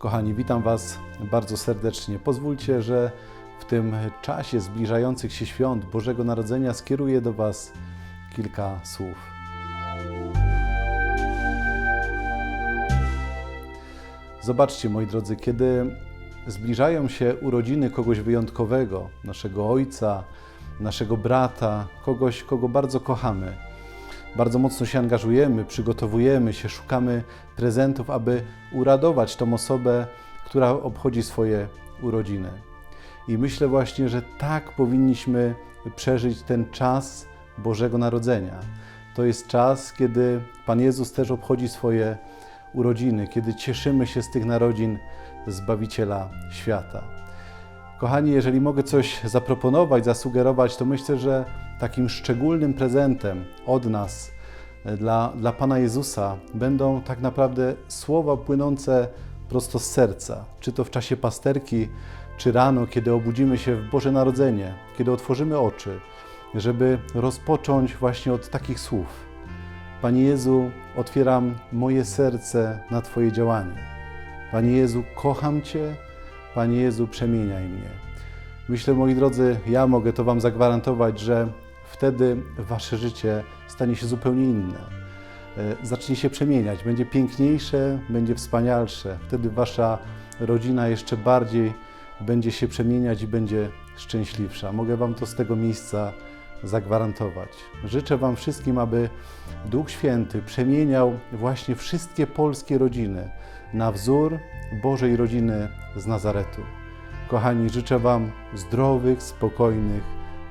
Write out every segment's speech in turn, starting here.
Kochani, witam Was bardzo serdecznie. Pozwólcie, że w tym czasie zbliżających się świąt Bożego Narodzenia skieruję do Was kilka słów. Zobaczcie, moi drodzy, kiedy zbliżają się urodziny kogoś wyjątkowego, naszego ojca, naszego brata, kogoś, kogo bardzo kochamy, bardzo mocno się angażujemy, przygotowujemy się, szukamy prezentów, aby uradować tą osobę, która obchodzi swoje urodziny. I myślę właśnie, że tak powinniśmy przeżyć ten czas Bożego Narodzenia. To jest czas, kiedy Pan Jezus też obchodzi swoje urodziny, kiedy cieszymy się z tych narodzin Zbawiciela świata. Kochani, jeżeli mogę coś zaproponować, zasugerować, to myślę, że takim szczególnym prezentem od nas e, dla, dla Pana Jezusa będą tak naprawdę słowa płynące prosto z serca, czy to w czasie pasterki, czy rano, kiedy obudzimy się w Boże Narodzenie, kiedy otworzymy oczy, żeby rozpocząć właśnie od takich słów. Panie Jezu, otwieram moje serce na Twoje działanie. Panie Jezu, kocham Cię. Panie Jezu, przemieniaj mnie. Myślę, moi drodzy, ja mogę to Wam zagwarantować, że wtedy Wasze życie stanie się zupełnie inne. E, Zacznie się przemieniać, będzie piękniejsze, będzie wspanialsze. Wtedy Wasza rodzina jeszcze bardziej będzie się przemieniać i będzie szczęśliwsza. Mogę Wam to z tego miejsca zagwarantować. Życzę Wam wszystkim, aby Duch Święty przemieniał właśnie wszystkie polskie rodziny na wzór Bożej rodziny z Nazaretu. Kochani, życzę Wam zdrowych, spokojnych,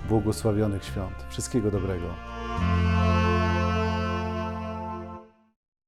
błogosławionych świąt. Wszystkiego dobrego.